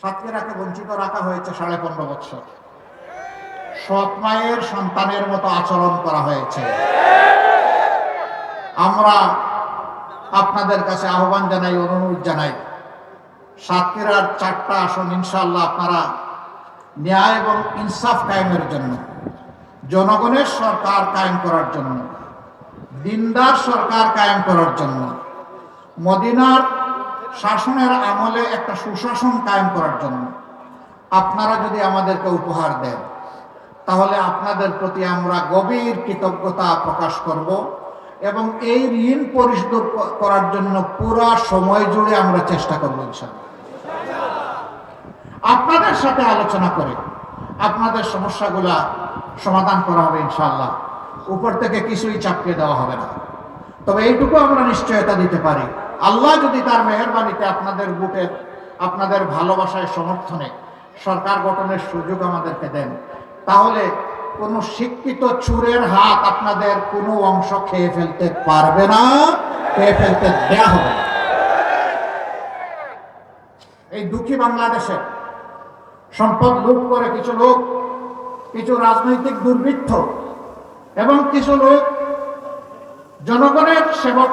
সাতক্ষীরাকে বঞ্চিত রাখা হয়েছে সাড়ে পনেরো বছর। সৎ মায়ের সন্তানের মতো আচরণ করা হয়েছে। আমরা আপনাদের কাছে আহ্বান জানাই, অনুরোধ জানাই, সাতক্ষীরার চারটা আসন ইনশাল্লাহ আপনারা ন্যায় এবং ইনসাফ কায়েমের জন্য, জনগণের সরকার কায়েম করার জন্য, দিনদার সরকার কায়েম করার জন্য, মদিনার শাসনের আমলে একটা সুশাসন কায়েম করার জন্য আপনারা যদি আমাদেরকে উপহার দেন, তাহলে আপনাদের প্রতি আমরা গভীর কৃতজ্ঞতা প্রকাশ করব এবং এই ঋণ পরিশোধ করার জন্য পুরা সময় জুড়ে আমরা চেষ্টা করব আপনাদের সাথে আলোচনা করে আপনাদের সমস্যাগুলা সমাধান করা হবে ইনশাল্লাহ উপর থেকে কিছুই চাপিয়ে দেওয়া হবে না। তবে এইটুকু আমরা নিশ্চয়তা দিতে পারি। আল্লাহ যদি তার মেহরবানিতে আপনাদের বুকের আপনাদের ভালোবাসায় সমর্থনে সরকার গঠনের সুযোগ আমাদেরকে দেন, তাহলে কোনো শিক্ষিত চুরের হাত আপনাদের কোনো অংশ খেয়ে ফেলতে পারবে না, খেয়ে ফেলতে দেয়া হবে এই দুঃখী বাংলাদেশে সম্পদ লুট করে কিছু লোক, কিছু রাজনৈতিক দুর্বৃত্ত এবং কিছু লোক জনগণের সেবক